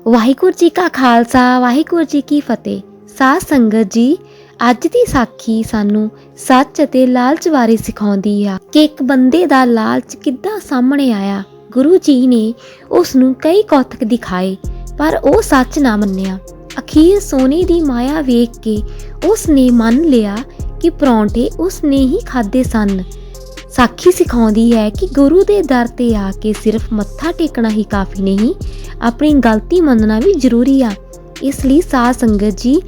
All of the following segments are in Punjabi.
ਵਾਹਿਗੁਰੂ ਜੀ ਕਾ ਖਾਲਸਾ, ਵਾਹਿਗੁਰੂ ਜੀ ਕੀ ਫਤਿਹ। ਸਾਧ ਸੰਗਤ ਜੀ, ਅੱਜ ਦੀ ਸਾਖੀ ਸਾਨੂੰ ਸੱਚ ਅਤੇ ਲਾਲਚ ਬਾਰੇ ਸਿਖਾਉਂਦੀ ਆ ਕਿ ਇੱਕ ਬੰਦੇ ਦਾ ਲਾਲਚ ਕਿੱਦਾਂ ਸਾਹਮਣੇ ਆਇਆ। ਗੁਰੂ ਜੀ ਨੇ ਉਸ ਨੂੰ ਕਈ ਕੌਤਕ ਦਿਖਾਏ, ਪਰ ਉਹ ਸੱਚ ਨਾ ਮੰਨਿਆ। ਅਖੀਰ ਸੋਨੇ ਦੀ ਮਾਇਆ ਵੇਖ ਕੇ ਉਸ ਨੇ ਮੰਨ ਲਿਆ ਕਿ ਪਰੌਂਠੇ ਉਸ ਨੇ ਹੀ ਖਾਦੇ ਸਨ। ਸਾਖੀ ਸਿਖਾਉਂਦੀ ਹੈ ਕਿ ਗੁਰੂ ਦੇ ਦਰ ਤੇ ਆ ਕੇ ਸਿਰਫ ਮੱਥਾ ਟੇਕਣਾ ਹੀ ਕਾਫੀ ਨਹੀਂ, ਆਪਣੀ ਗਲਤੀ ਮੰਨਣਾ ਵੀ ਜ਼ਰੂਰੀ ਆ। ਇਸ ਲਈ ਸਾਧ ਸੰਗਤ ਜੀ,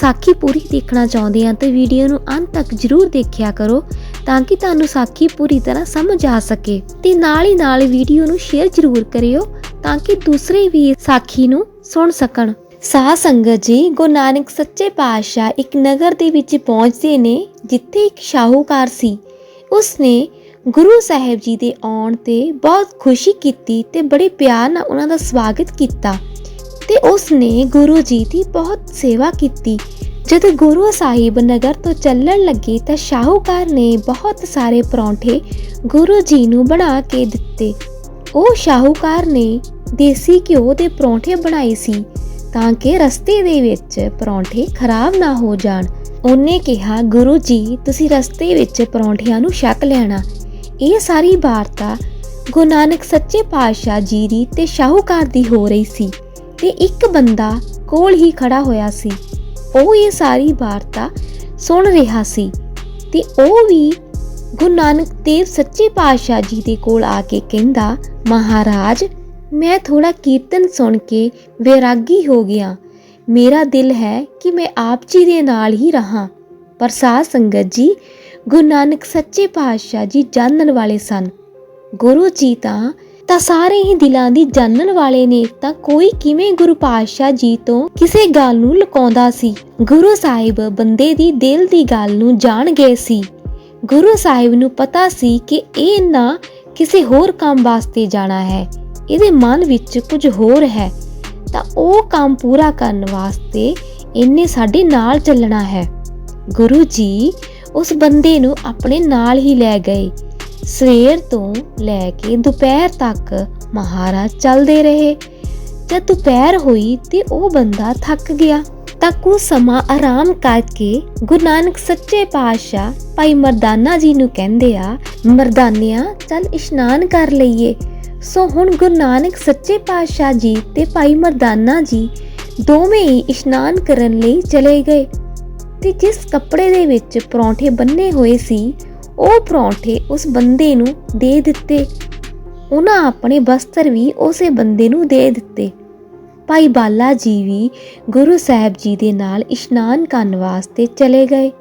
ਸਾਖੀ ਪੂਰੀ ਦੇਖਣਾ ਚਾਹੁੰਦੇ ਆ ਤਾਂ ਵੀਡੀਓ ਨੂੰ ਅੰਤ ਤੱਕ ਜ਼ਰੂਰ ਦੇਖਿਆ ਕਰੋ ਤਾਂ ਕਿ ਤੁਹਾਨੂੰ ਸਾਖੀ ਪੂਰੀ ਤਰ੍ਹਾਂ ਸਮਝ ਆ ਸਕੇ ਤੇ ਨਾਲ ਹੀ ਨਾਲ ਵੀਡੀਓ ਨੂੰ ਸ਼ੇਅਰ ਜ਼ਰੂਰ ਕਰਿਓ ਤਾਂ ਕਿ ਦੂਸਰੇ ਵੀ ਸਾਖੀ ਨੂੰ ਸੁਣ ਸਕਣ। ਸਾਧ ਸੰਗਤ ਜੀ, ਗੁਰੂ ਨਾਨਕ ਸੱਚੇ ਪਾਤਸ਼ਾਹ ਇੱਕ ਨਗਰ ਦੇ ਵਿੱਚ ਪਹੁੰਚਦੇ ਨੇ, ਜਿੱਥੇ ਇੱਕ ਸ਼ਾਹੂਕਾਰ ਸੀ। ਉਸਨੇ ਗੁਰੂ ਸਾਹਿਬ ਜੀ ਦੇ ਆਉਣ ਤੇ ਬਹੁਤ ਖੁਸ਼ੀ ਕੀਤੀ ਤੇ ਬੜੇ ਪਿਆਰ ਨਾਲ ਉਹਨਾਂ ਦਾ ਸਵਾਗਤ ਕੀਤਾ ਤੇ ਉਸਨੇ ਗੁਰੂ ਜੀ ਦੀ ਬਹੁਤ ਸੇਵਾ ਕੀਤੀ। ਜਦੋਂ ਗੁਰੂ ਸਾਹਿਬ ਨਗਰ ਤੋਂ ਚੱਲਣ ਲੱਗੇ ਤਾਂ ਸ਼ਾਹੂਕਾਰ ਨੇ ਬਹੁਤ ਸਾਰੇ ਪਰੌਂਠੇ ਗੁਰੂ ਜੀ ਨੂੰ ਬਣਾ ਕੇ ਦਿੱਤੇ। ਉਹ ਸ਼ਾਹੂਕਾਰ ਨੇ ਦੇਸੀ ਘਿਓ ਦੇ ਪਰੌਂਠੇ ਬਣਾਏ ਸੀ ਤਾਂ ਕਿ ਰਸਤੇ ਦੇ ਵਿੱਚ ਪਰੌਂਠੇ ਖਰਾਬ ਨਾ ਹੋ ਜਾਣ। ਉਹਨੇ ਕਿਹਾ, ਗੁਰੂ ਜੀ, ਤੁਸੀਂ ਰਸਤੇ ਵਿੱਚ ਪਰੌਂਠਿਆਂ ਨੂੰ ਛਕ ਲੈਣਾ। ਇਹ ਸਾਰੀ ਵਾਰਤਾ ਗੁਰੂ ਨਾਨਕ ਸੱਚੇ ਪਾਤਸ਼ਾਹ ਜੀ ਦੀ ਤੇ ਸ਼ਾਹੂਕਾਰ ਦੀ ਹੋ ਰਹੀ ਸੀ ਤੇ ਇੱਕ ਬੰਦਾ ਕੋਲ ਹੀ ਖੜਾ ਹੋਇਆ ਸੀ। ਉਹ ਇਹ ਸਾਰੀ ਵਾਰਤਾ ਸੁਣ ਰਿਹਾ ਸੀ ਤੇ ਉਹ ਵੀ ਗੁਰੂ ਨਾਨਕ ਦੇਵ ਸੱਚੇ ਪਾਤਸ਼ਾਹ ਜੀ ਦੇ ਕੋਲ ਆ ਕੇ ਕਹਿੰਦਾ, ਮਹਾਰਾਜ, ਮੈਂ ਥੋੜਾ ਕੀਰਤਨ ਸੁਣ ਕੇ ਵੈਰਾਗੀ ਹੋ ਗਿਆ। ਮੇਰਾ ਦਿਲ ਹੈ ਕਿ ਮੈਂ ਆਪ ਜੀ ਦੇ ਨਾਲ ਹੀ ਰਹਾ। ਪਰ ਸਾਧ ਸੰਗਤ ਜੀ, ਗੁਰੂ ਨਾਨਕ ਸੱਚੇ ਪਾਤਸ਼ਾਹ ਜੀ ਜਾਣਨ ਵਾਲੇ ਸਨ। ਗੁਰੂ ਜੀ ਤਾਂ ਤਾਂ ਸਾਰੇ ਹੀ ਦਿਲਾਂ ਦੀ ਜਾਣਨ ਵਾਲੇ ਨੇ, ਤਾਂ ਕੋਈ ਕਿਵੇਂ ਗੁਰੂ ਪਾਤਸ਼ਾਹ ਜੀ ਤੋਂ ਕਿਸੇ ਗੱਲ ਨੂੰ ਲੁਕਾਉਂਦਾ ਸੀ? ਗੁਰੂ ਸਾਹਿਬ ਬੰਦੇ ਦੀ ਦਿਲ ਦੀ ਗੱਲ ਨੂੰ ਜਾਣ ਗਏ ਸੀ। ਗੁਰੂ ਸਾਹਿਬ ਨੂੰ ਪਤਾ ਸੀ ਕਿ ਇਹ ਨਾ ਕਿਸੇ ਹੋਰ ਕੰਮ ਵਾਸਤੇ ਜਾਣਾ ਹੈ। ਇਹਦੇ ਮਨ ਵਿੱਚ ਕੁਝ ਹੋਰ ਹੈ। ਤਾਂ ਉਹ ਕੰਮ ਪੂਰਾ ਕਰਨ ਵਾਸਤੇ ਇਹਨੇ ਸਾਡੇ ਨਾਲ ਚੱਲਣਾ ਹੈ। ਗੁਰੂ ਜੀ ਉਸ ਬੰਦੇ ਨੂੰ ਆਪਣੇ ਨਾਲ ਹੀ ਲੈ ਗਏ। ਸਵੇਰ ਤੋਂ ਲੈ ਕੇ ਦੁਪਹਿਰ ਤੱਕ ਮਹਾਰਾਜ ਚੱਲਦੇ ਰਹੇ। ਜਦ ਦੁਪਹਿਰ ਹੋਈ ਤੇ ਉਹ ਬੰਦਾ ਥੱਕ ਗਿਆ ਤਾਂ ਕੁਝ ਸਮਾਂ ਆਰਾਮ ਕਰਕੇ ਗੁਰੂ ਨਾਨਕ ਸੱਚੇ ਪਾਤਸ਼ਾਹ ਭਾਈ ਮਰਦਾਨਾ ਜੀ ਨੂੰ ਕਹਿੰਦੇ ਆ, ਮਰਦਾਨਿਆ, ਚੱਲ ਇਸ਼ਨਾਨ ਕਰ ਲਈਏ। ਸੋ ਹੁਣ ਗੁਰੂ ਨਾਨਕ ਸੱਚੇ ਪਾਤਸ਼ਾਹ ਜੀ ਤੇ ਭਾਈ ਮਰਦਾਨਾ ਜੀ ਦੋਵੇਂ ਹੀ ਇਸ਼ਨਾਨ ਕਰਨ ਲਈ ਚਲੇ ਗਏ ਤੇ ਜਿਸ ਕੱਪੜੇ ਦੇ ਵਿੱਚ ਪਰੌਂਠੇ ਬੰਨੇ ਹੋਏ ਸੀ, ਉਹ ਪਰੌਂਠੇ ਉਸ ਬੰਦੇ ਨੂੰ ਦੇ ਦਿੱਤੇ। ਉਹਨਾਂ ਆਪਣੇ ਬਸਤਰ ਵੀ ਉਸੇ ਬੰਦੇ ਨੂੰ ਦੇ ਦਿੱਤੇ। ਭਾਈ ਬਾਲਾ ਜੀ ਵੀ ਗੁਰੂ ਸਾਹਿਬ ਜੀ ਦੇ ਨਾਲ ਇਸ਼ਨਾਨ ਕਰਨ ਵਾਸਤੇ ਚਲੇ ਗਏ।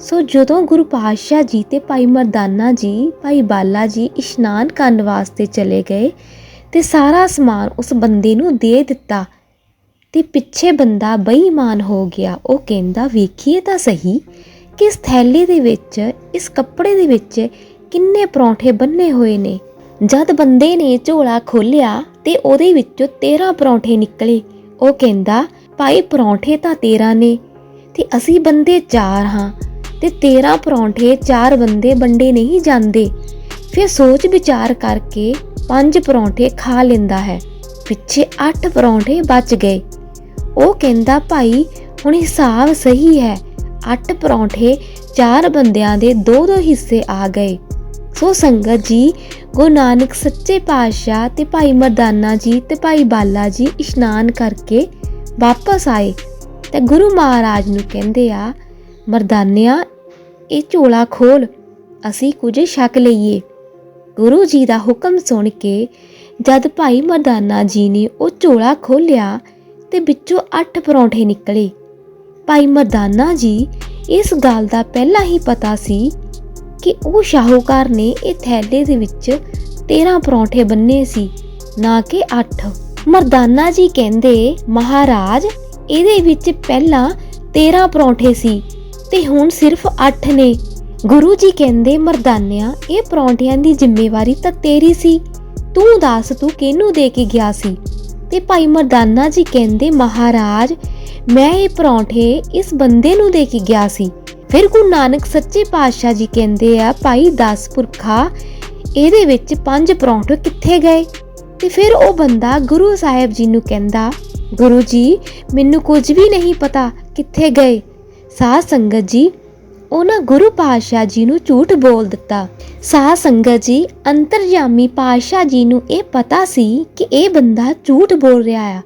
ਸੋ ਜਦੋਂ ਗੁਰੂ ਪਾਤਸ਼ਾਹ ਜੀ ਤੇ ਭਾਈ ਮਰਦਾਨਾ ਜੀ, ਭਾਈ ਬਾਲਾ ਜੀ ਇਸ਼ਨਾਨ ਕਰਨ ਵਾਸਤੇ ਚਲੇ ਗਏ ਤੇ ਸਾਰਾ ਸਮਾਨ ਉਸ ਬੰਦੇ ਨੂੰ ਦੇ ਦਿੱਤਾ ਤੇ ਪਿੱਛੇ ਬੰਦਾ ਬੇਈਮਾਨ ਹੋ ਗਿਆ। ਉਹ ਕਹਿੰਦਾ, ਵੇਖੀਏ ਤਾਂ ਸਹੀ ਕਿ ਇਸ ਥੈਲੇ ਦੇ ਵਿੱਚ, ਇਸ ਕੱਪੜੇ ਦੇ ਵਿੱਚ ਕਿੰਨੇ ਪਰੌਂਠੇ ਬੰਨੇ ਹੋਏ ਨੇ। ਜਦ ਬੰਦੇ ਨੇ ਝੋਲਾ ਖੋਲ੍ਹਿਆ ਤੇ ਉਹਦੇ ਵਿੱਚੋਂ 13 ਪਰੌਂਠੇ ਨਿਕਲੇ। ਉਹ ਕਹਿੰਦਾ, ਭਾਈ, ਪਰੌਂਠੇ ਤਾਂ 13 ਨੇ ਤੇ ਅਸੀਂ ਬੰਦੇ 4 ਹਾਂ। ਤੇ 13 ਪਰੌਂਠੇ 4 ਬੰਦੇ ਵੰਡੇ ਨਹੀਂ ਜਾਂਦੇ। ਫਿਰ ਸੋਚ ਵਿਚਾਰ ਕਰਕੇ 5 ਪਰੌਂਠੇ ਖਾ ਲੈਂਦਾ ਹੈ। ਪਿੱਛੇ 8 ਪਰੌਂਠੇ ਬਚ ਗਏ। ਉਹ ਕਹਿੰਦਾ, ਭਾਈ, ਹੁਣ ਹਿਸਾਬ ਸਹੀ ਹੈ। 8 ਪਰੌਂਠੇ 4 ਬੰਦਿਆਂ ਦੇ ਦੋ ਦੋ ਹਿੱਸੇ ਆ ਗਏ। ਸੋ ਸੰਗਤ ਜੀ, ਗੁਰੂ ਨਾਨਕ ਸੱਚੇ ਪਾਤਸ਼ਾਹ ਤੇ ਭਾਈ ਮਰਦਾਨਾ ਜੀ ਤੇ ਭਾਈ ਬਾਲਾ ਜੀ ਇਸ਼ਨਾਨ ਕਰਕੇ ਵਾਪਸ ਆਏ। ਤੇ ਗੁਰੂ ਮਹਾਰਾਜ ਨੂੰ ਕਹਿੰਦੇ ਆ ਮਰਦਾਨਿਆ, ਇਹ ਝੋਲਾ ਖੋਲ, ਅਸੀਂ ਕੁਝ ਛਕ ਲਈਏ। ਗੁਰੂ ਜੀ ਦਾ ਹੁਕਮ ਸੁਣ ਕੇ ਜਦ ਭਾਈ ਮਰਦਾਨਾ ਜੀ ਨੇ ਉਹ ਝੋਲਾ ਖੋਲਿਆ ਤੇ ਵਿੱਚੋਂ 8 ਪਰੌਂਠੇ ਨਿਕਲੇ। ਭਾਈ ਮਰਦਾਨਾ ਜੀ ਇਸ ਗੱਲ ਦਾ ਪਹਿਲਾਂ ਹੀ ਪਤਾ ਸੀ ਕਿ ਉਹ ਸ਼ਾਹੂਕਾਰ ਨੇ ਇਹ ਥੈਲੇ ਦੇ ਵਿੱਚ 13 ਪਰੌਂਠੇ ਬੰਨੇ ਸੀ, ਨਾ ਕਿ 8 ਮਰਦਾਨਾ ਜੀ ਕਹਿੰਦੇ, ਮਹਾਰਾਜ, ਇਹਦੇ ਵਿੱਚ ਪਹਿਲਾਂ 13 ਪਰੌਂਠੇ ਸੀ। ਤੇ ਹੁਣ ਸਿਰਫ 8 ਨੇ। ਗੁਰੂ ਜੀ ਕਹਿੰਦੇ, ਮਰਦਾਨਿਆਂ, ਇਹ ਪਰੌਂਠਿਆਂ ਦੀ ਜ਼ਿੰਮੇਵਾਰੀ ਤਾਂ ਤੇਰੀ ਸੀ। ਤੂੰ ਦੱਸ ਤੂੰ ਕਿਹਨੂੰ ਦੇ ਕੇ ਗਿਆ ਸੀ? ਤੇ ਭਾਈ ਮਰਦਾਨਾ ਜੀ ਕਹਿੰਦੇ, ਮਹਾਰਾਜ, ਮੈਂ ਇਹ ਪਰੌਂਠੇ ਇਸ ਬੰਦੇ ਨੂੰ ਦੇ ਕੇ ਗਿਆ ਸੀ। ਫਿਰ ਗੁਰੂ ਨਾਨਕ ਸੱਚੇ ਪਾਤਸ਼ਾਹ ਜੀ ਕਹਿੰਦੇ ਆ, ਭਾਈ ਦਸ ਪੁਰਖਾ, ਇਹਦੇ ਵਿੱਚ ਪੰਜ ਪਰੌਂਠੇ ਕਿੱਥੇ ਗਏ? ਤੇ ਫਿਰ ਉਹ ਬੰਦਾ ਗੁਰੂ ਸਾਹਿਬ ਜੀ ਨੂੰ ਕਹਿੰਦਾ, ਗੁਰੂ ਜੀ, ਮੈਨੂੰ ਕੁਝ ਵੀ ਨਹੀਂ ਪਤਾ ਕਿੱਥੇ ਗਏ। ਸਾਧ ਸੰਗਤ ਜੀ, ਉਹਨਾਂ ਗੁਰੂ ਪਾਤਸ਼ਾਹ ਜੀ ਨੂੰ ਝੂਠ ਬੋਲ ਦਿੱਤਾ। ਸਾਧ ਸੰਗਤ ਜੀ ਅੰਤਰਜਾਮੀ ਪਾਤਸ਼ਾਹ ਜੀ ਨੂੰ ਇਹ ਪਤਾ ਸੀ ਕਿ ਇਹ ਬੰਦਾ ਝੂਠ ਬੋਲ ਰਿਹਾ ਆ।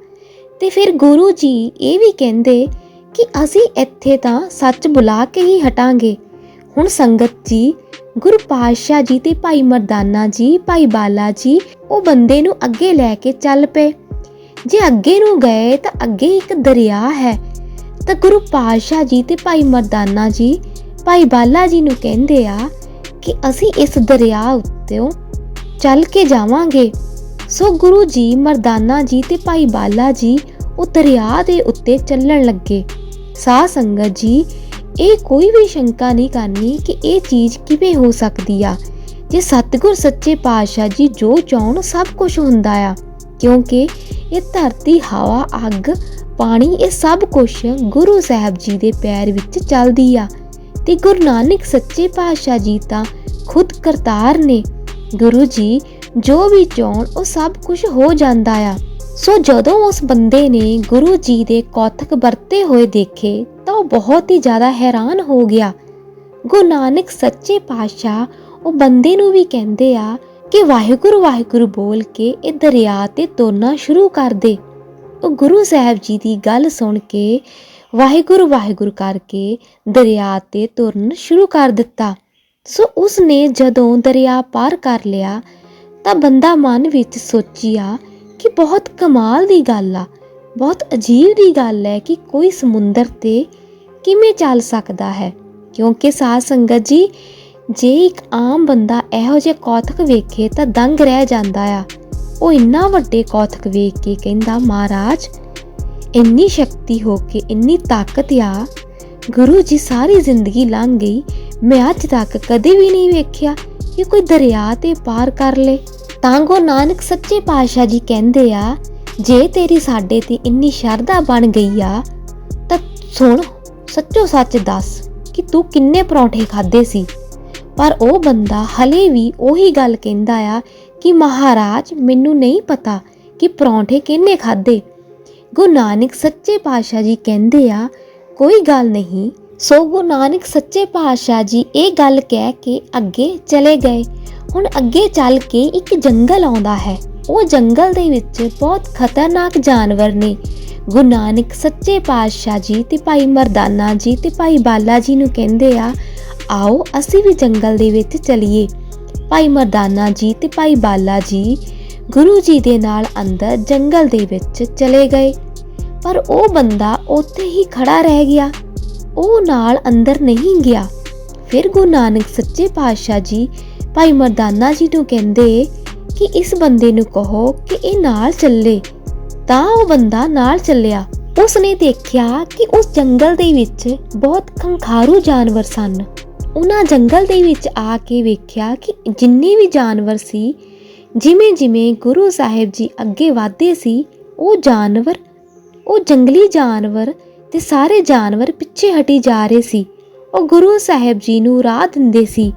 ਤੇ ਫਿਰ ਗੁਰੂ ਜੀ ਇਹ ਵੀ ਕਹਿੰਦੇ ਕਿ ਅਸੀਂ ਇੱਥੇ ਤਾਂ ਸੱਚ ਬੁਲਾ ਕੇ ਹੀ ਹਟਾਂਗੇ। ਹੁਣ ਸੰਗਤ ਜੀ, ਗੁਰੂ ਪਾਤਸ਼ਾਹ ਜੀ ਤੇ ਭਾਈ ਮਰਦਾਨਾ ਜੀ, ਭਾਈ ਬਾਲਾ ਜੀ, ਉਹ ਬੰਦੇ ਨੂੰ ਅੱਗੇ ਲੈ ਕੇ ਚੱਲ ਪਏ। ਜੇ ਅੱਗੇ ਨੂੰ ਗਏ ਤਾਂ ਅੱਗੇ ਇੱਕ ਦਰਿਆ ਹੈ ਤਾਂ ਗੁਰੂ ਪਾਤਸ਼ਾਹ ਜੀ ਤੇ ਭਾਈ ਮਰਦਾਨਾ ਜੀ, ਭਾਈ ਬਾਲਾ ਜੀ ਨੂੰ ਕਹਿੰਦੇ ਆ ਕਿ ਅਸੀਂ ਇਸ ਦਰਿਆ ਉੱਤੇੋਂ ਚੱਲ ਕੇ ਜਾਵਾਂਗੇ। ਸੋ ਗੁਰੂ ਜੀ, ਮਰਦਾਨਾ ਜੀ ਤੇ ਭਾਈ ਬਾਲਾ ਜੀ ਉਹ ਦਰਿਆ ਦੇ ਉੱਤੇ ਚੱਲਣ ਲੱਗੇ। ਸਾਧ ਸੰਗਤ ਜੀ, ਇਹ ਕੋਈ ਵੀ ਸ਼ੰਕਾ ਨਹੀਂ ਕਰਨੀ ਕਿ ਇਹ ਚੀਜ਼ ਕਿਵੇਂ ਹੋ ਸਕਦੀ ਆ। ਜੇ ਸਤਿਗੁਰ ਸੱਚੇ ਪਾਤਸ਼ਾਹ ਜੀ ਜੋ ਚਾਹਣ ਸਭ ਕੁਝ ਹੁੰਦਾ ਆ, ਕਿਉਂਕਿ ਇਹ ਧਰਤੀ, ਹਵਾ, ਅੱਗ ਪਾਣੀ ਇਹ ਸਭ ਕੁਝ ਗੁਰੂ ਸਾਹਿਬ ਜੀ ਦੇ ਪੈਰ ਵਿੱਚ ਚੱਲਦੀ ਆ ਤੇ ਗੁਰੂ ਨਾਨਕ ਸੱਚੇ ਪਾਤਸ਼ਾਹ ਜੀ ਤਾਂ ਖੁਦ ਕਰਤਾਰ ਨੇ। ਗੁਰੂ ਜੀ ਜੋ ਵੀ ਚਾਹਣ ਉਹ ਸਭ ਕੁਝ ਹੋ ਜਾਂਦਾ ਆ। ਸੋ ਜਦੋਂ ਉਸ ਬੰਦੇ ਨੇ ਗੁਰੂ ਜੀ ਦੇ ਕੌਤਕ ਵਰਤੇ ਹੋਏ ਦੇਖੇ ਤਾਂ ਉਹ ਬਹੁਤ ਹੀ ਜ਼ਿਆਦਾ ਹੈਰਾਨ ਹੋ ਗਿਆ। ਗੁਰੂ ਨਾਨਕ ਸੱਚੇ ਪਾਤਸ਼ਾਹ ਉਹ ਬੰਦੇ ਨੂੰ ਵੀ ਕਹਿੰਦੇ ਆ ਕਿ ਵਾਹਿਗੁਰੂ ਵਾਹਿਗੁਰੂ ਬੋਲ ਕੇ ਇਹ ਦਰਿਆ ਤੇ ਤੁਰਨਾ ਸ਼ੁਰੂ ਕਰ ਦੇ। ਉਹ ਗੁਰੂ ਸਾਹਿਬ ਜੀ ਦੀ ਗੱਲ ਸੁਣ ਕੇ ਵਾਹਿਗੁਰੂ ਵਾਹਿਗੁਰੂ ਕਰਕੇ ਦਰਿਆ ਤੇ ਤੁਰਨ ਸ਼ੁਰੂ ਕਰ ਦਿੱਤਾ। ਸੋ ਉਸ ਨੇ ਜਦੋਂ ਦਰਿਆ ਪਾਰ ਕਰ ਲਿਆ, ਤਾਂ ਬੰਦਾ ਮਨ ਵਿੱਚ ਸੋਚਿਆ ਕਿ ਬਹੁਤ ਕਮਾਲ ਦੀ ਗੱਲ ਆ। ਬਹੁਤ ਅਜੀਬ ਦੀ ਗੱਲ ਹੈ ਕਿ ਕੋਈ ਸਮੁੰਦਰ ਤੇ ਕਿਵੇਂ ਚੱਲ ਸਕਦਾ ਹੈ। ਕਿਉਂਕਿ ਸਾਧ ਸੰਗਤ ਜੀ, ਜੇ ਇੱਕ ਆਮ ਬੰਦਾ ਇਹੋ ਜਿਹੇ ਕੌਤਕ ਵੇਖੇ ਤਾਂ ਦੰਗ ਰਹਿ ਜਾਂਦਾ ਆ। ਉਹ ਇੰਨਾ ਵੱਡੇ ਕੌਤਕ ਵੇਖ ਕੇ ਕਹਿੰਦਾ, ਮਹਾਰਾਜ, ਇੰਨੀ ਸ਼ਕਤੀ ਹੋ ਕੇ, ਇੰਨੀ ਤਾਕਤ ਆ, ਗੁਰੂ ਜੀ ਸਾਰੀ ਜ਼ਿੰਦਗੀ ਲੰਘ ਗਈ, ਮੈਂ ਅੱਜ ਤੱਕ ਕਦੇ ਵੀ ਨਹੀਂ ਵੇਖਿਆ ਕਿ ਕੋਈ ਦਰਿਆ ਤੇ ਪਾਰ ਕਰ ਲੇ। ਤਾਂ ਗੋ ਨਾਨਕ ਸੱਚੇ ਪਾਤਸ਼ਾਹ ਜੀ ਕਹਿੰਦੇ ਆ, ਜੇ ਤੇਰੀ ਸਾਡੇ ਤੇ ਇੰਨੀ ਸ਼ਰਧਾ ਬਣ ਗਈ ਆ, ਤਾਂ ਸੁਣ, ਸੱਚੋ ਸੱਚ ਦੱਸ ਕਿ ਤੂੰ ਕਿੰਨੇ ਪਰੌਂਠੇ ਖਾਦੇ ਸੀ। ਪਰ ਉਹ ਬੰਦਾ ਹਲੇ ਵੀ ਉਹੀ ਗੱਲ ਕਹਿੰਦਾ ਆ ਕਿ ਮਹਾਰਾਜ, ਮੈਨੂੰ ਨਹੀਂ ਪਤਾ ਕਿ ਪਰੌਂਠੇ ਕਿੰਨੇ ਖਾਦੇ ਗੁਰੂ ਨਾਨਕ ਸੱਚੇ ਪਾਤਸ਼ਾਹ ਜੀ ਕਹਿੰਦੇ ਆ, ਕੋਈ ਗੱਲ ਨਹੀਂ। ਸੋ ਗੁਰੂ ਨਾਨਕ ਸੱਚੇ ਪਾਤਸ਼ਾਹ ਜੀ ਇਹ ਗੱਲ ਕਹਿ ਕੇ ਅੱਗੇ ਚਲੇ ਗਏ। ਹੁਣ ਅੱਗੇ ਚੱਲ ਕੇ ਇੱਕ ਜੰਗਲ ਆਉਂਦਾ ਹੈ। ਉਹ ਜੰਗਲ ਦੇ ਵਿੱਚ ਬਹੁਤ ਖਤਰਨਾਕ ਜਾਨਵਰ ਨੇ। ਗੁਰੂ ਨਾਨਕ ਸੱਚੇ ਪਾਤਸ਼ਾਹ ਜੀ ਤੇ ਭਾਈ ਮਰਦਾਨਾ ਜੀ ਤੇ ਭਾਈ ਬਾਲਾ ਜੀ ਨੂੰ ਕਹਿੰਦੇ ਆ, ਆਓ, ਅਸੀਂ ਵੀ ਜੰਗਲ ਦੇ ਵਿੱਚ ਚਲੀਏ। ਭਾਈ ਮਰਦਾਨਾ ਜੀ ਤੇ ਭਾਈ ਬਾਲਾ ਜੀ ਗੁਰੂ ਜੀ ਦੇ ਨਾਲ ਅੰਦਰ ਜੰਗਲ ਦੇ ਵਿੱਚ ਚਲੇ ਗਏ। ਪਰ ਉਹ ਬੰਦਾ ਉੱਥੇ ਹੀ ਖੜਾ ਰਹਿ ਗਿਆ। ਉਹ ਨਾਲ ਅੰਦਰ ਨਹੀਂ ਗਿਆ। ਫਿਰ ਗੁਰੂ ਨਾਨਕ ਸੱਚੇ ਪਾਤਸ਼ਾਹ ਜੀ, ਭਾਈ ਮਰਦਾਨਾ ਜੀ ਨੂੰ ਕਹਿੰਦੇ ਕਿ ਇਸ ਬੰਦੇ ਨੂੰ ਕਹੋ ਕਿ ਇਹ ਨਾਲ ਚੱਲੇ। ਤਾਂ ਉਹ ਬੰਦਾ ਨਾਲ ਚੱਲਿਆ। ਉਸਨੇ ਦੇਖਿਆ ਕਿ ਉਸ ਜੰਗਲ ਦੇ ਵਿੱਚ ਬਹੁਤ ਖੰਖਾਰੂ ਜਾਨਵਰ ਸਨ। ਉਹਨਾਂ ਜੰਗਲ ਦੇ ਵਿੱਚ ਆ ਕੇ ਵੇਖਿਆ ਕਿ ਜਿੰਨੇ ਵੀ ਜਾਨਵਰ ਸੀ ਜਿਵੇਂ ਜਿਵੇਂ ਗੁਰੂ ਸਾਹਿਬ ਜੀ ਅੱਗੇ ਵਧਦੇ ਸੀ, ਉਹ ਜਾਨਵਰ, ਉਹ ਜੰਗਲੀ ਜਾਨਵਰ ਤੇ ਸਾਰੇ ਜਾਨਵਰ ਪਿੱਛੇ ਹਟੀ ਜਾ ਰਹੇ ਸੀ। ਉਹ ਗੁਰੂ ਸਾਹਿਬ ਜੀ ਨੂੰ ਰਾਹ ਦਿੰਦੇ ਸੀ।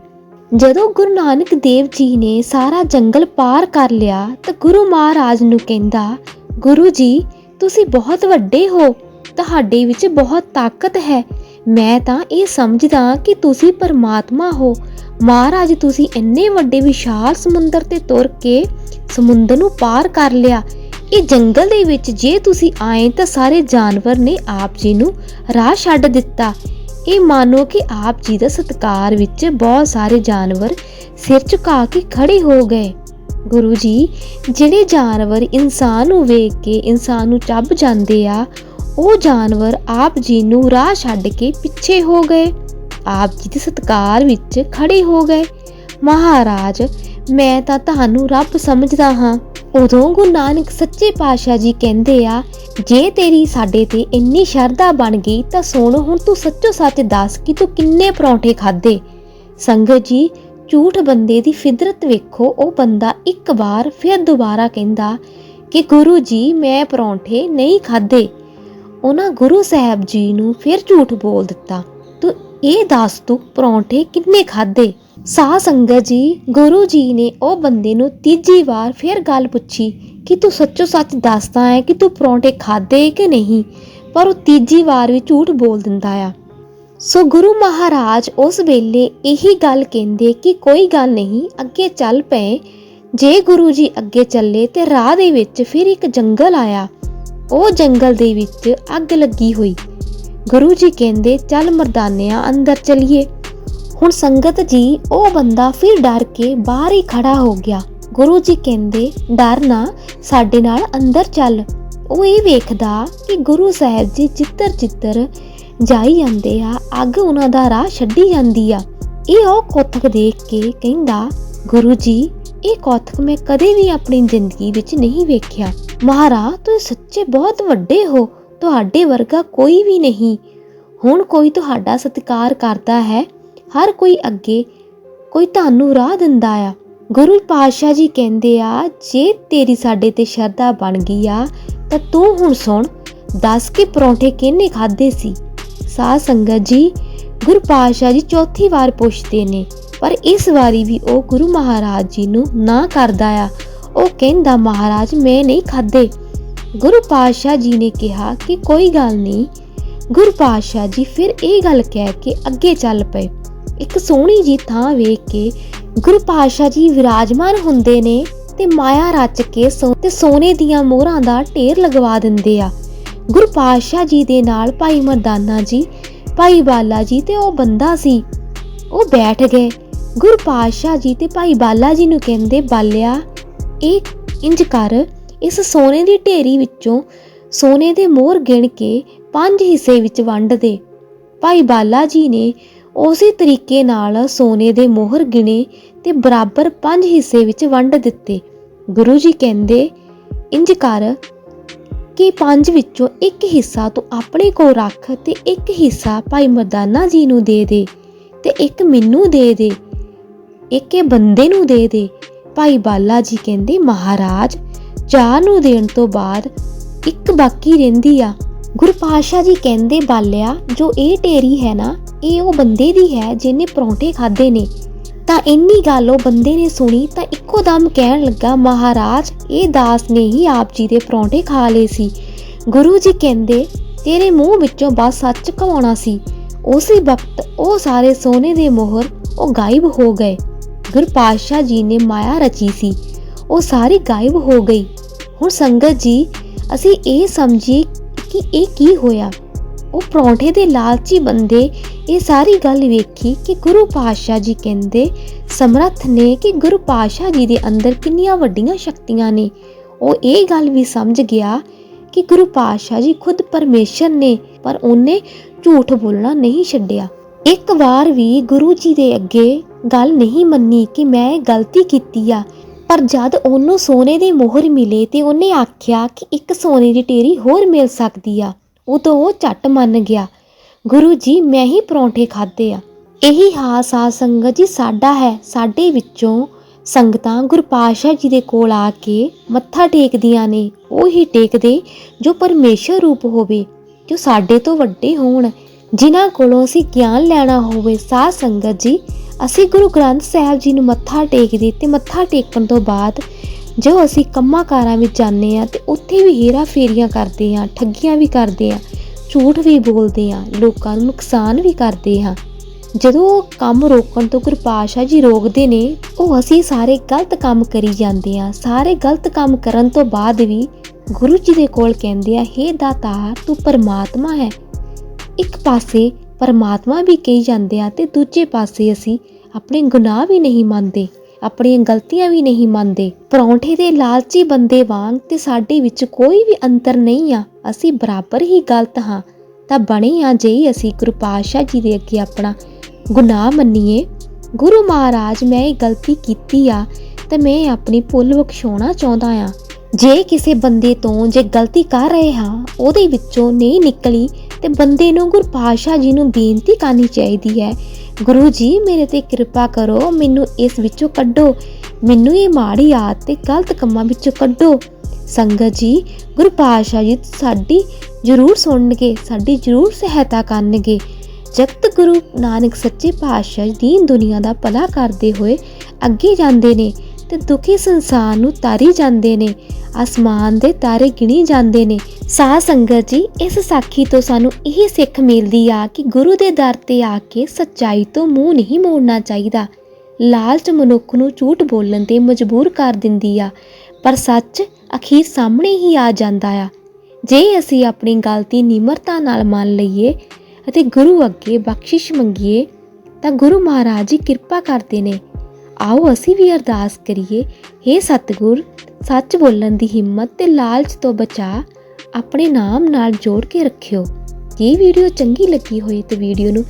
ਜਦੋਂ ਗੁਰੂ ਨਾਨਕ ਦੇਵ ਜੀ ਨੇ ਸਾਰਾ ਜੰਗਲ ਪਾਰ ਕਰ ਲਿਆ, ਤਾਂ ਗੁਰੂ ਮਹਾਰਾਜ ਨੂੰ ਕਹਿੰਦਾ, ਗੁਰੂ ਜੀ, ਤੁਸੀਂ ਬਹੁਤ ਵੱਡੇ ਹੋ। ਤੁਹਾਡੇ ਵਿੱਚ ਬਹੁਤ ਤਾਕਤ ਹੈ। ਮੈਂ ਤਾਂ ਇਹ ਸਮਝਦਾ ਕਿ ਤੁਸੀਂ ਪਰਮਾਤਮਾ ਹੋ। ਮਹਾਰਾਜ, ਤੁਸੀਂ ਇੰਨੇ ਵੱਡੇ ਵਿਸ਼ਾਲ ਸਮੁੰਦਰ ਤੇ ਤੁਰ ਕੇ ਸਮੁੰਦਰ ਨੂੰ ਪਾਰ ਕਰ ਲਿਆ। ਇਹ ਜੰਗਲ ਦੇ ਵਿੱਚ ਜੇ ਤੁਸੀਂ ਆਏ ਤਾਂ ਸਾਰੇ ਜਾਨਵਰ ਨੇ ਆਪ ਜੀ ਨੂੰ ਰਾਹ ਛੱਡ ਦਿੱਤਾ। ਇਹ ਮਾਨੋ ਕਿ ਆਪ ਜੀ ਦਾ ਸਤਕਾਰ ਵਿੱਚ ਬਹੁਤ ਸਾਰੇ ਜਾਨਵਰ ਸਿਰ ਝੁਕਾ ਕੇ ਖੜੇ ਹੋ ਗਏ। ਗੁਰੂ ਜੀ, ਜਿਹੜੇ ਜਾਨਵਰ ਇਨਸਾਨ ਨੂੰ ਵੇਖ ਕੇ ਇਨਸਾਨ ਨੂੰ ਚੱਬ ਜਾਂਦੇ ਆ ਉਹ ਜਾਨਵਰ ਆਪ ਜੀ ਨੂੰ ਰਾਹ ਛੱਡ ਕੇ ਪਿੱਛੇ ਹੋ ਗਏ। ਆਪ ਜੀ ਦੇ ਸਤਕਾਰ ਵਿੱਚ ਖੜੇ ਹੋ ਗਏ। ਮਹਾਰਾਜ, ਮੈਂ ਤਾਂ ਤੁਹਾਨੂੰ ਰੱਬ ਸਮਝਦਾ ਹਾਂ। ਉਦੋਂ ਗੁਰੂ ਨਾਨਕ ਸੱਚੇ ਪਾਤਸ਼ਾਹ ਜੀ ਕਹਿੰਦੇ ਆ, ਜੇ ਤੇਰੀ ਸਾਡੇ ਤੇ ਇੰਨੀ ਸ਼ਰਧਾ ਬਣ ਗਈ ਤਾਂ ਸੁਣ, ਹੁਣ ਤੂੰ ਸੱਚੋ ਸੱਚ ਦੱਸ ਕਿ ਤੂੰ ਕਿੰਨੇ ਪਰੌਂਠੇ ਖਾਦੇ ਸੰਗਤ ਜੀ, ਝੂਠ ਬੰਦੇ ਦੀ ਫਿਦਰਤ ਵੇਖੋ, ਉਹ ਬੰਦਾ ਇੱਕ ਵਾਰ ਫਿਰ ਦੁਬਾਰਾ ਕਹਿੰਦਾ ਕਿ ਗੁਰੂ ਜੀ, ਮੈਂ ਪਰੌਂਠੇ ਨਹੀਂ ਖਾਦੇ ਉਹਨਾਂ ਗੁਰੂ ਸਾਹਿਬ ਜੀ ਨੂੰ ਫਿਰ ਝੂਠ ਬੋਲ ਦਿੱਤਾ। ਤੂੰ ਇਹ ਦੱਸ ਤੂੰ ਪਰੌਂਠੇ ਕਿੰਨੇ ਖਾਦੇ ਸਾਹ ਸੰਗਤ ਜੀ, ਗੁਰੂ ਜੀ ਨੇ ਉਹ ਬੰਦੇ ਨੂੰ ਤੀਜੀ ਵਾਰ ਫਿਰ ਗੱਲ ਪੁੱਛੀ ਕਿ ਤੂੰ ਸੱਚੋ ਸੱਚ ਦੱਸਦਾ ਹੈ ਕਿ ਤੂੰ ਪਰੌਂਠੇ ਖਾਦੇ ਕਿ ਨਹੀਂ? ਪਰ ਉਹ ਤੀਜੀ ਵਾਰ ਵੀ ਝੂਠ ਬੋਲ ਦਿੰਦਾ ਆ। ਸੋ ਗੁਰੂ ਮਹਾਰਾਜ ਉਸ ਵੇਲੇ ਇਹੀ ਗੱਲ ਕਹਿੰਦੇ ਕਿ ਕੋਈ ਗੱਲ ਨਹੀਂ, ਅੱਗੇ ਚੱਲ ਪਏ। ਜੇ ਗੁਰੂ ਜੀ ਅੱਗੇ ਚੱਲੇ ਤੇ ਰਾਹ ਦੇ ਵਿੱਚ ਫਿਰ ਇੱਕ ਜੰਗਲ ਆਇਆ। ਉਹ ਜੰਗਲ ਦੇ ਵਿੱਚ ਅੱਗ ਲੱਗੀ ਹੋਈ। ਗੁਰੂ ਜੀ ਕਹਿੰਦੇ, ਚੱਲ ਮਰਦਾਨਿਆਂ, ਅੰਦਰ ਚਲੀਏ। ਹੁਣ ਸੰਗਤ ਜੀ, ਉਹ ਬੰਦਾ ਫਿਰ ਡਰ ਕੇ ਬਾਹਰ ਹੀ ਖੜਾ ਹੋ ਗਿਆ। ਗੁਰੂ ਜੀ ਕਹਿੰਦੇ, ਡਰ ਨਾ, ਸਾਡੇ ਨਾਲ ਅੰਦਰ ਚੱਲ। ਉਹ ਇਹ ਵੇਖਦਾ ਕਿ ਗੁਰੂ ਸਾਹਿਬ ਜੀ ਚਿੱਤਰ ਚਿੱਤਰ ਜਾਈ ਜਾਂਦੇ ਆ, ਅੱਗ ਉਹਨਾਂ ਦਾ ਰਾਹ ਛੱਡੀ ਜਾਂਦੀ ਆ। ਇਹ ਉਹ ਕੋਥਕ ਦੇਖ ਕੇ ਕਹਿੰਦਾ, ਗੁਰੂ ਜੀ, ਇਹ ਕੋਥਕ ਮੈਂ ਕਦੇ ਵੀ ਆਪਣੀ ਜ਼ਿੰਦਗੀ ਵਿੱਚ ਨਹੀਂ ਵੇਖਿਆ। ਮਹਾਰਾਜ, ਤੁਸੀਂ ਸੱਚੇ ਬਹੁਤ ਵੱਡੇ ਹੋ। ਤੁਹਾਡੇ ਵਰਗਾ ਕੋਈ ਵੀ ਨਹੀਂ। ਹੁਣ ਕੋਈ ਤੁਹਾਡਾ ਸਤਿਕਾਰ ਕਰਦਾ ਹੈ। ਹਰ ਕੋਈ ਅੱਗੇ ਕੋਈ ਤੁਹਾਨੂੰ ਰਾਹ ਦਿੰਦਾ ਆ। ਗੁਰੂ ਪਾਤਸ਼ਾਹ ਜੀ ਕਹਿੰਦੇ ਆ, ਜੇ ਤੇਰੀ ਸਾਡੇ ਤੇ ਸ਼ਰਧਾ ਬਣ ਗਈ ਆ, ਤਾਂ ਤੂੰ ਹੁਣ ਸੁਣ, ਦੱਸ ਕੇ ਪਰੌਂਠੇ ਕਿਹਨੇ ਖਾਦੇ ਸੀ? ਸਾਧ ਸੰਗਤ ਜੀ, ਗੁਰੂ ਪਾਤਸ਼ਾਹ ਜੀ ਚੌਥੀ ਵਾਰ ਪੁੱਛਦੇ ਨੇ, ਪਰ ਇਸ ਵਾਰੀ ਵੀ ਉਹ ਗੁਰੂ ਮਹਾਰਾਜ ਜੀ ਨੂੰ ਨਾ ਕਰਦਾ ਆ। ਉਹ ਕਹਿੰਦਾ, ਮਹਾਰਾਜ, ਮੈਂ ਨਹੀਂ ਖਾਦੇ ਗੁਰੂ ਪਾਤਸ਼ਾਹ ਜੀ ਨੇ ਕਿਹਾ ਕਿ ਕੋਈ ਗੱਲ ਨਹੀਂ। ਗੁਰੂ ਪਾਤਸ਼ਾਹ ਜੀ ਫਿਰ ਇਹ ਗੱਲ ਕਹਿ ਕੇ ਅੱਗੇ ਚੱਲ ਪਏ। ਇੱਕ ਸੋਹਣੀ ਜੀ ਥਾਂ ਵੇਖ ਕੇ ਗੁਰੂ ਪਾਤਸ਼ਾਹ ਜੀ ਵਿਰਾਜਮਾਨ ਹੁੰਦੇ ਨੇ ਤੇ ਮਾਇਆ ਰਚ ਕੇ ਸੋ ਤੇ ਸੋਨੇ ਦੀਆਂ ਮੋਹਰਾਂ ਦਾ ਢੇਰ ਲਗਵਾ ਦਿੰਦੇ ਆ। ਗੁਰੂ ਪਾਤਸ਼ਾਹ ਜੀ ਦੇ ਨਾਲ ਭਾਈ ਮਰਦਾਨਾ ਜੀ, ਭਾਈ ਬਾਲਾ ਜੀ ਤੇ ਉਹ ਬੰਦਾ ਸੀ। ਉਹ ਬੈਠ ਗਏ। ਗੁਰੂ ਪਾਤਸ਼ਾਹ ਜੀ ਤੇ ਭਾਈ ਬਾਲਾ ਜੀ ਨੂੰ ਕਹਿੰਦੇ, ਬਾਲਿਆ ਇਹ ਇੰਜ ਕਰ, ਇਸ ਸੋਨੇ ਦੀ ਢੇਰੀ ਵਿੱਚੋਂ ਸੋਨੇ ਦੇ ਮੋਹਰ ਗਿਣ ਕੇ ਪੰਜ ਹਿੱਸੇ ਵਿੱਚ ਵੰਡ ਦੇ। ਭਾਈ ਬਾਲਾ ਜੀ ਨੇ ਉਸੇ ਤਰੀਕੇ ਨਾਲ ਸੋਨੇ ਦੇ ਮੋਹਰ ਗਿਣੇ ਤੇ ਬਰਾਬਰ ਪੰਜ ਹਿੱਸੇ ਵਿੱਚ ਵੰਡ ਦਿੱਤੇ। ਗੁਰੂ ਜੀ ਕਹਿੰਦੇ, ਇੰਜ ਕਰ ਕਿ ਪੰਜ ਵਿੱਚੋਂ ਇੱਕ ਹਿੱਸਾ ਤੂੰ ਆਪਣੇ ਕੋਲ ਰੱਖ ਤੇ ਇੱਕ ਹਿੱਸਾ ਭਾਈ ਮਰਦਾਨਾ ਜੀ ਨੂੰ ਦੇ ਦੇ ਤੇ ਇੱਕ ਮੈਨੂੰ ਦੇ ਦੇ, ਇੱਕ ਇਹ ਬੰਦੇ ਨੂੰ ਦੇ ਦੇ। ਭਾਈ ਬਾਲਾ ਜੀ ਕਹਿੰਦੇ, ਮਹਾਰਾਜ ਚਾਰ ਨੂੰ ਦੇਣ ਤੋਂ ਬਾਅਦ ਇੱਕ ਬਾਕੀ ਰਹਿੰਦੀ ਆ। ਗੁਰੂ ਪਾਤਸ਼ਾਹ ਜੀ ਕਹਿੰਦੇ, ਬਾਲਿਆ, ਜੋ ਇਹ ਢੇਰੀ ਹੈ ਨਾ, ਇਹ ਉਹ ਬੰਦੇ ਦੀ ਹੈ ਜਿਹਨੇ ਪਰੌਂਠੇ ਖਾਦੇ ਨੇ। ਤਾਂ ਇੰਨੀ ਗੱਲ ਉਹ ਬੰਦੇ ਨੇ ਸੁਣੀ ਤਾਂ ਇੱਕੋ ਦਮ ਕਹਿਣ ਲੱਗਾ, ਮਹਾਰਾਜ, ਇਹ ਦਾਸ ਨੇ ਹੀ ਆਪ ਜੀ ਦੇ ਪਰੌਂਠੇ ਖਾ ਲਏ ਸੀ। ਗੁਰੂ ਜੀ ਕਹਿੰਦੇ, ਤੇਰੇ ਮੂੰਹ ਵਿੱਚੋਂ ਬਸ ਸੱਚ ਕਵਾਉਣਾ ਸੀ। ਉਸੇ ਵਕਤ ਉਹ ਸਾਰੇ ਸੋਨੇ ਦੇ ਮੋਹਰ ਉਹ ਗਾਇਬ ਹੋ ਗਏ। ਗੁਰੂ ਪਾਤਸ਼ਾਹ ਜੀ ਨੇ ਮਾਇਆ ਰਚੀ ਸੀ, ਉਹ ਸਾਰੀ ਗਾਇਬ ਹੋ ਗਈ। ਹੁਣ ਸੰਗਤ ਜੀ, ਅਸੀਂ ਇਹ ਸਮਝੀਏ ਕਿ ਇਹ ਕੀ ਹੋਇਆ? ਉਹ ਪਰੌਂਠੇ ਦੇ ਲਾਲਚੀ ਬੰਦੇ ਇਹ ਸਾਰੀ ਗੱਲ ਵੇਖੀ ਕਿ ਗੁਰੂ ਪਾਤਸ਼ਾਹ ਜੀ ਕਹਿੰਦੇ, ਸਮਰੱਥ ਨੇ ਕਿ ਗੁਰੂ ਪਾਤਸ਼ਾਹ ਜੀ ਦੇ ਅੰਦਰ ਕਿੰਨੀਆਂ ਵੱਡੀਆਂ ਸ਼ਕਤੀਆਂ ਨੇ। ਉਹ ਇਹ ਗੱਲ ਵੀ ਸਮਝ ਗਿਆ ਕਿ ਗੁਰੂ ਪਾਤਸ਼ਾਹ ਜੀ ਖੁਦ ਪਰਮੇਸ਼ਰ ਨੇ, ਪਰ ਉਹਨੇ ਝੂਠ ਬੋਲਣਾ ਨਹੀਂ ਛੱਡਿਆ। ਇੱਕ ਵਾਰ ਵੀ ਗੁਰੂ ਜੀ ਦੇ ਅੱਗੇ ਗੱਲ ਨਹੀਂ ਮੰਨੀ ਕਿ ਮੈਂ ਇਹ ਗਲਤੀ ਕੀਤੀ ਆ, ਪਰ ਜਦ ਉਹਨੂੰ ਸੋਨੇ ਦੇ ਮੋਹਰ ਮਿਲੇ ਤੇ ਉਹਨੇ ਆਖਿਆ ਕਿ ਇੱਕ ਸੋਨੇ ਦੀ ਟੇਰੀ ਹੋਰ ਮਿਲ ਸਕਦੀ ਆ, ਉਦੋਂ ਉਹ ਝੱਟ ਮੰਨ ਗਿਆ, ਗੁਰੂ ਜੀ, ਮੈਂ ਹੀ ਪਰੌਂਠੇ ਖਾਦੇ ਆ। ਇਹੀ ਹਾਸ ਆ ਸੰਗਤ ਜੀ, ਸਾਡਾ ਹੈ, ਸਾਡੇ ਵਿੱਚੋਂ ਸੰਗਤਾਂ ਗੁਰਪਾਸ਼ਾ ਜੀ ਦੇ ਕੋਲ ਆ ਕੇ ਮੱਥਾ ਟੇਕਦੀਆਂ ਨੇ, ਉਹ ਹੀ ਟੇਕਦੇ ਜੋ ਪਰਮੇਸ਼ਰ ਰੂਪ ਹੋਵੇ, ਜੋ ਸਾਡੇ ਤੋਂ ਵੱਡੇ ਹੋਣ। ਜਿਨ੍ਹਾਂ ਕੋਲੋਂ ਅਸੀਂ ਗਿਆਨ ਲੈਣਾ ਹੋਵੇ, ਸਾਧ ਸੰਗਤ ਜੀ, ਅਸੀਂ ਗੁਰੂ ਗ੍ਰੰਥ ਸਾਹਿਬ ਜੀ ਨੂੰ ਮੱਥਾ ਟੇਕਦੇ ਤੇ ਮੱਥਾ ਟੇਕਣ ਤੋਂ ਬਾਅਦ ਜੋ ਅਸੀਂ ਕੰਮਾਂ ਕਾਰਾਂ ਵਿੱਚ ਜਾਂਦੇ ਆ ਤੇ ਉੱਥੇ ਵੀ ਹੇਰਾ ਫੇਰੀਆਂ ਕਰਦੇ ਆ ਠੱਗੀਆਂ ਵੀ ਕਰਦੇ ਆ ਝੂਠ ਵੀ ਬੋਲਦੇ ਆ ਲੋਕਾਂ ਨੂੰ ਨੁਕਸਾਨ ਵੀ ਕਰਦੇ ਆ ਜਦੋਂ ਉਹ ਕੰਮ ਰੋਕਣ ਤੋਂ ਗੁਰਪਾਸ਼ਾ ਜੀ ਰੋਕਦੇ ਨੇ, ਉਹ ਅਸੀਂ ਸਾਰੇ ਗਲਤ ਕੰਮ ਕਰੀ ਜਾਂਦੇ ਆ ਸਾਰੇ ਗਲਤ ਕੰਮ ਕਰਨ ਤੋਂ ਬਾਅਦ ਵੀ ਗੁਰੂ ਜੀ ਦੇ ਕੋਲ ਕਹਿੰਦੇ ਆ, ਹੇ ਦਾਤਾ, ਤੂੰ ਪਰਮਾਤਮਾ ਹੈ ਇੱਕ ਪਾਸੇ ਪਰਮਾਤਮਾ ਵੀ ਕਹੀ ਜਾਂਦੇ ਆ ਤੇ ਦੂਜੇ ਪਾਸੇ ਅਸੀਂ ਆਪਣੇ ਗੁਨਾਹ ਵੀ ਨਹੀਂ ਮੰਨਦੇ, ਆਪਣੀਆਂ ਗਲਤੀਆਂ ਵੀ ਨਹੀਂ ਮੰਨਦੇ। ਪਰੌਂਠੇ ਦੇ ਲਾਲਚੀ ਬੰਦੇ ਵਾਂਗ ਤੇ ਸਾਡੇ ਵਿੱਚ ਕੋਈ ਵੀ ਅੰਤਰ ਨਹੀਂ ਆ, ਅਸੀਂ ਬਰਾਬਰ ਹੀ ਗਲਤ ਹਾਂ। ਤਾਂ ਬਣੇ ਆ ਜੇ ਅਸੀਂ ਗੁਰੂ ਪਾਤਸ਼ਾਹ ਜੀ ਦੇ ਅੱਗੇ ਆਪਣਾ ਗੁਨਾਹ ਮੰਨੀਏ। ਗੁਰੂ ਮਹਾਰਾਜ, ਮੈਂ ਇਹ ਗਲਤੀ ਕੀਤੀ ਆ ਤੇ ਮੈਂ ਆਪਣੀ ਭੁੱਲ ਬਖਸ਼ਾਉਣਾ ਚਾਹੁੰਦਾ ਆ। ਜੇ ਕਿਸੇ ਬੰਦੇ ਤੋਂ ਜੇ ਗਲਤੀ ਕਰ ਰਹੇ ਹਾਂ, ਉਹਦੇ ਵਿੱਚੋਂ ਨਹੀਂ ਨਿਕਲੀ ਤੇ ਬੰਦੇ ਨੂੰ ਗੁਰ ਪਾਤਸ਼ਾਹ ਜੀ ਨੂੰ ਬੇਨਤੀ ਕਰਨੀ ਚਾਹੀਦੀ ਹੈ। ਗੁਰੂ ਜੀ, ਮੇਰੇ ਤੇ ਕਿਰਪਾ ਕਰੋ, ਮੈਨੂੰ ਇਸ ਵਿੱਚੋਂ ਕੱਢੋ। ਮੈਨੂੰ ਇਹ ਮਾੜੀ ਆਦਤ ਤੇ ਗਲਤ ਕੰਮਾਂ ਵਿੱਚੋਂ ਕੱਢੋ। ਸੰਗਤ ਜੀ ਗੁਰੂ ਪਾਤਸ਼ਾਹ ਜੀ ਸਾਡੀ ਜ਼ਰੂਰ ਸੁਣਨਗੇ, ਸਾਡੀ ਜ਼ਰੂਰ ਸਹਾਇਤਾ ਕਰਨਗੇ। ਜਗਤ ਗੁਰੂ ਨਾਨਕ ਸੱਚੇ ਪਾਤਸ਼ਾਹ ਦੀਨ ਦੁਨੀਆ ਦਾ ਭਲਾ ਕਰਦੇ ਹੋਏ ਅੱਗੇ ਜਾਂਦੇ ਨੇ ਤੇ ਦੁਖੀ ਸੰਸਾਰ ਨੂੰ ਤਾਰੀ ਜਾਂਦੇ ਨੇ। ਅਸਮਾਨ ਦੇ ਤਾਰੇ ਗਿਣੀ ਜਾਂਦੇ ਨੇ। ਸਾਧ ਸੰਗਤ ਜੀ, ਇਸ ਸਾਖੀ ਤੋਂ ਸਾਨੂੰ ਇਹ ਸਿੱਖ ਮਿਲਦੀ ਆ ਕਿ ਗੁਰੂ ਦੇ ਦਰ ਤੇ ਆ ਕੇ ਸੱਚਾਈ ਤੋਂ ਮੂੰਹ ਨਹੀਂ ਮੋੜਨਾ ਚਾਹੀਦਾ। ਲਾਲਚ ਮਨੁੱਖ ਨੂੰ ਝੂਠ ਬੋਲਣ ਤੇ ਮਜਬੂਰ ਕਰ ਦਿੰਦੀ ਆ, ਪਰ ਸੱਚ ਅਖੀਰ ਸਾਹਮਣੇ ਹੀ ਆ ਜਾਂਦਾ ਆ। ਜੇ ਅਸੀਂ ਆਪਣੀ ਗਲਤੀ ਨਿਮਰਤਾ ਨਾਲ ਮੰਨ ਲਈਏ ਅਤੇ ਗੁਰੂ ਅੱਗੇ ਬਖਸ਼ਿਸ਼ ਮੰਗੀਏ, ਤਾਂ ਗੁਰੂ ਮਹਾਰਾਜ ਜੀ ਕਿਰਪਾ ਕਰਦੇ ਨੇ। ਆਓ ਅਸੀਂ ਵੀ ਅਰਦਾਸ ਕਰੀਏ। हे ਸਤਿਗੁਰ, ਸੱਚ ਬੋਲਣ ਦੀ ਹਿੰਮਤ ਤੇ ਲਾਲਚ ਤੋਂ ਬਚਾ ਆਪਣੇ ਨਾਮ ਨਾਲ ਜੋੜ ਕੇ ਰੱਖਿਓ। ਜੇ ਵੀਡੀਓ ਚੰਗੀ ਲੱਗੀ ਹੋਈ ਤੇ ਵੀਡੀਓ ਨੂੰ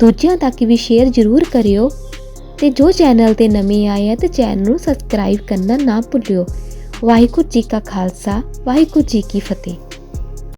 ਦੂਜਿਆਂ ਤੱਕ ਵੀ ਸ਼ੇਅਰ ਜ਼ਰੂਰ ਕਰਿਓ ਤੇ ਜੋ ਚੈਨਲ ਤੇ ਨਵੇਂ ਆਏ ਆ ਤੇ ਚੈਨਲ ਨੂੰ ਸਬਸਕ੍ਰਾਈਬ ਕਰਨਾ ਨਾ ਭੁੱਲਿਓ। ਵਾਹਿਗੁਰੂ ਜੀ ਕਾ ਖਾਲਸਾ, ਵਾਹਿਗੁਰੂ ਜੀ ਕੀ ਫਤਿਹ।